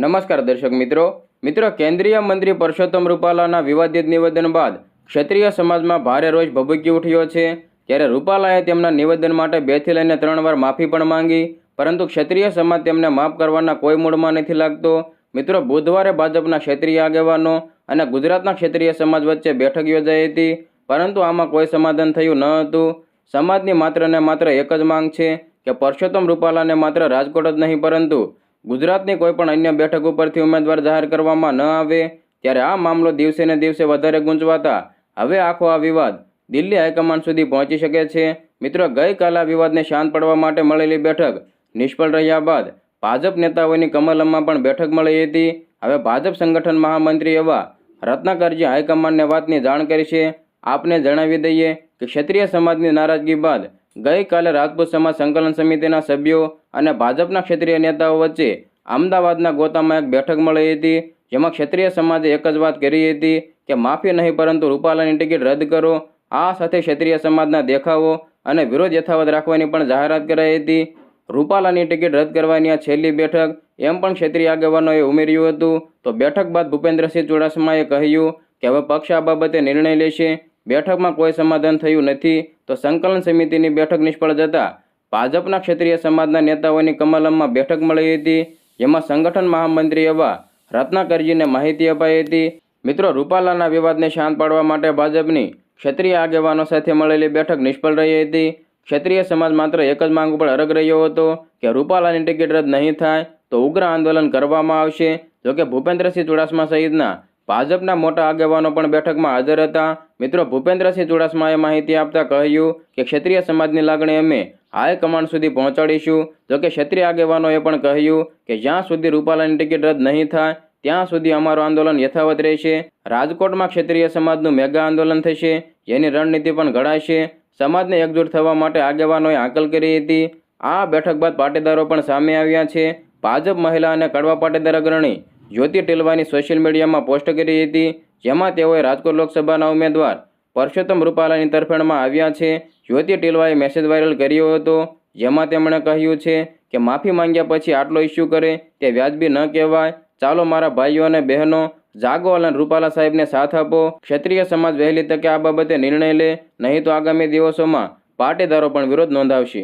નમસ્કાર દર્શક મિત્રો. મિત્રો, કેન્દ્રીય મંત્રી પરસોત્તમ રૂપાલાના વિવાદિત નિવેદન બાદ ક્ષત્રિય સમાજમાં ભારે રોષ ભભૂકી ઉઠ્યો છે. ત્યારે રૂપાલાએ તેમના નિવેદન માટે બેથી લઈને ત્રણ વાર માફી પણ માંગી, પરંતુ ક્ષત્રિય સમાજ તેમને માફ કરવાના કોઈ મૂળમાં નથી લાગતો. મિત્રો, બુધવારે ભાજપના ક્ષેત્રીય આગેવાનો અને ગુજરાતના ક્ષેત્રીય સમાજ વચ્ચે બેઠક યોજાઈ હતી, પરંતુ આમાં કોઈ સમાધાન થયું ન હતું. સમાજની માત્ર ને માત્ર એક જ માંગ છે કે પરસોત્તમ રૂપાલાને માત્ર રાજકોટ જ નહીં, પરંતુ ગુજરાતની કોઈ પણ અન્ય બેઠક ઉપરથી ઉમેદવાર જાહેર કરવામાં ન આવે, ત્યારે આ મામલો દિવસે ને દિવસે વધારે ગુંચવાતા. હવે આખો આ વિવાદ દિલ્હી હાઈકમાન્ડ સુધી પહોંચી શકે છે. મિત્રો, ગઈકાલે આ વિવાદને શાંત પાડવા માટે મળેલી બેઠક નિષ્ફળ રહ્યા બાદ ભાજપ નેતાઓની કમલમમાં પણ બેઠક મળી હતી. હવે ભાજપ સંગઠન મહામંત્રી એવા રત્નાકરજી હાઈકમાન્ડને વાતની જાણ કરી છે. આપને જણાવી દઈએ કે ક્ષત્રિય સમાજની નારાજગી બાદ ગઈકાલે રાજપૂત સમાજ સંકલન સમિતિના સભ્યો અને ભાજપના ક્ષેત્રીય નેતાઓ વચ્ચે અમદાવાદના ગોતામાં એક બેઠક મળી હતી, જેમાં ક્ષેત્રીય સમાજે એક જ વાત કરી હતી કે માફી નહીં પરંતુ રૂપાલાની ટિકિટ રદ કરો. આ સાથે ક્ષેત્રીય સમાજના દેખાવો અને વિરોધ યથાવત રાખવાની પણ જાહેરાત કરાઈ હતી. રૂપાલાની ટિકિટ રદ કરવાની આ છેલ્લી બેઠક એમ પણ ક્ષેત્રીય આગેવાનોએ ઉમેર્યું હતું. તો બેઠક બાદ ભૂપેન્દ્રસિંહ ચુડાસમાએ કહ્યું કે હવે પક્ષ આ બાબતે નિર્ણય લેશે. બેઠકમાં કોઈ સમાધાન થયું નથી તો સંકલન સમિતિની બેઠક નિષ્ફળ જતા ભાજપના ક્ષેત્રીય સમાજના નેતાઓની કમલમમાં બેઠક મળી હતી, જેમાં સંગઠન મહામંત્રી એવા રત્નાકરજીને માહિતી અપાઈ હતી. મિત્રો, રૂપાલાના વિવાદને શાંત પાડવા માટે ભાજપની ક્ષત્રિય આગેવાનો સાથે મળેલી બેઠક નિષ્ફળ રહી હતી. ક્ષત્રિય સમાજ માત્ર એક જ માંગ ઉપર અરગ રહ્યો હતો કે રૂપાલાની ટિકિટ રદ નહીં થાય તો ઉગ્ર આંદોલન કરવામાં આવશે. જોકે ભૂપેન્દ્રસિંહ ચુડાસમા સહિતના ભાજપના મોટા આગેવાનો પણ બેઠકમાં હાજર હતા. મિત્રો, ભૂપેન્દ્રસિંહ ચુડાસમાએ માહિતી આપતા કહ્યું કે, ક્ષત્રિય સમાજની લાગણી અમે હાઈકમાન્ડ સુધી પહોંચાડીશું. જોકે ક્ષત્રિય આગેવાનોએ પણ કહ્યું કે, જ્યાં સુધી રૂપાલાની ટિકિટ રદ નહીં થાય, ત્યાં સુધી અમારું આંદોલન યથાવત રહેશે. રાજકોટમાં ક્ષત્રિય સમાજનું મેગા આંદોલન થશે, જેની રણનીતિ પણ ઘડાશે. સમાજને એકજૂટ થવા માટે આગેવાનોએ હાકલ કરી હતી. આ બેઠક બાદ પાટીદારો પણ સામે આવ્યા છે. ભાજપ મહિલા અને કડવા પાટીદાર અગ્રણી જ્યોતિ ટેલવાની સોશિયલ મીડિયામાં પોસ્ટ કરી હતી, જેમાં તેઓએ રાજકોટ લોકસભાના ઉમેદવાર પરસોત્તમ રૂપાલાની તરફેણમાં આવ્યા છે. જ્યોતિ ટેલવાએ મેસેજ વાયરલ કર્યો હતો, જેમાં તેમણે કહ્યું છે કે, માફી માંગ્યા પછી આટલો ઇસ્યુ કરે, તે વ્યાજબી ન કહેવાય. ચાલો મારા ભાઈઓ અને બહેનો જાગો અને રૂપાલા સાહેબને સાથ આપો. ક્ષત્રિય સમાજ વહેલી તકે આ બાબતે નિર્ણય લે, નહીં તો આગામી દિવસોમાં પાટીદારો પણ વિરોધ નોંધાવશે.